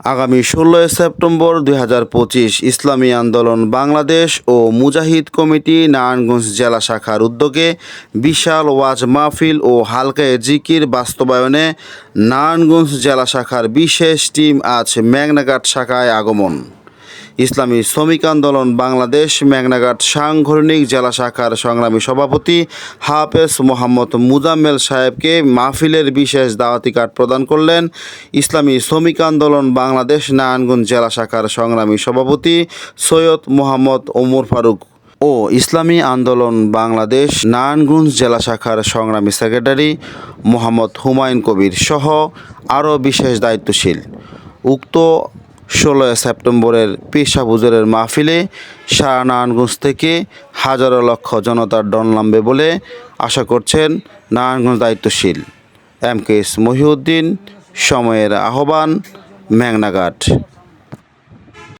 আগামী ষোলোই সেপ্টেম্বর দুই ইসলামী আন্দোলন বাংলাদেশ ও মুজাহিদ কমিটি নারায়ণগঞ্জ জেলা শাখার উদ্যোগে বিশাল ওয়াজ মাহফিল ও হালকায় জিকির বাস্তবায়নে নারায়ণগঞ্জ জেলা শাখার বিশেষ টিম আজ মেঘনাঘাট শাখায় আগমন। ইসলামী শ্রমিক আন্দোলন বাংলাদেশ মেঘনাঘাট সাংগঠনিক জেলা শাখার সংগ্রামী সভাপতি হাফেজ মোহাম্মদ মুজাম্মেল সাহেবকে মাহফিলের বিশেষ দাওয়াতি কার্ড প্রদান করলেন ইসলামী শ্রমিক আন্দোলন বাংলাদেশ নারায়ণগঞ্জ জেলা শাখার সংগ্রামী সভাপতি সৈয়দ মোহাম্মদ ওমর ফারুক ও ইসলামী আন্দোলন বাংলাদেশ নারায়ণগঞ্জ জেলা শাখার সংগ্রামী সেক্রেটারি মোহাম্মদ হুমায়ুন কবির সহ আরও বিশেষ দায়িত্বশীল। উক্ত ষোলোই সেপ্টেম্বরের পেশা বুজুরের মাহফিলে নারায়ণগঞ্জ থেকে হাজারো লক্ষ জনতার ডন নামবে বলে আশা করছেন নারায়ণগঞ্জ দায়িত্বশীল। এম কে এস মহিউদ্দিন, সময়ের আহ্বান মেঘনাঘাট